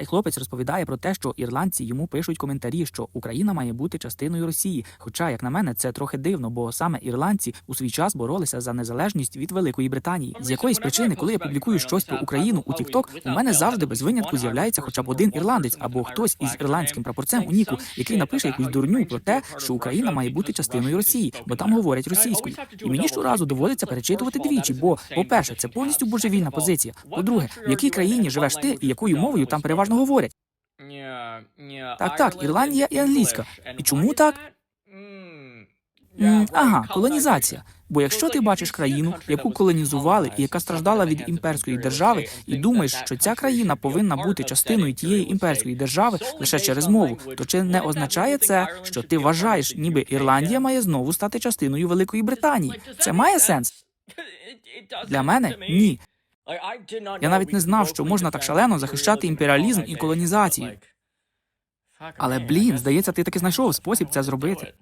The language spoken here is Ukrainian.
Цей хлопець розповідає про те, що ірландці йому пишуть коментарі, що Україна має бути частиною Росії. Хоча, як на мене, це трохи дивно, бо саме ірландці у свій час боролися за незалежність від Великої Британії. З якоїсь причини, коли я публікую щось про Україну у TikTok, у мене завжди без винятку з'являється хоча б один ірландець або хтось із ірландським прапорцем у Ніку, який напише якусь дурню про те, що Україна має бути частиною Росії, бо там говорять російською. І мені щоразу доводиться перечитувати двічі, бо, по-перше, це повністю божевільна позиція. По-друге, в якій країні живеш ти і якою мовою там переважно говорять? Так, так, Ірландія і англійська. І чому так? М, Ага, колонізація. Бо якщо ти бачиш країну, яку колонізували і яка страждала від імперської держави, і думаєш, що ця країна повинна бути частиною тієї імперської держави лише через мову, то чи не означає це, що ти вважаєш, ніби Ірландія має знову стати частиною Великої Британії? Це має сенс? Для мене ні. Я навіть не знав, що можна так шалено захищати імперіалізм і колонізацію. Але блін, здається, ти таки знайшов спосіб це зробити.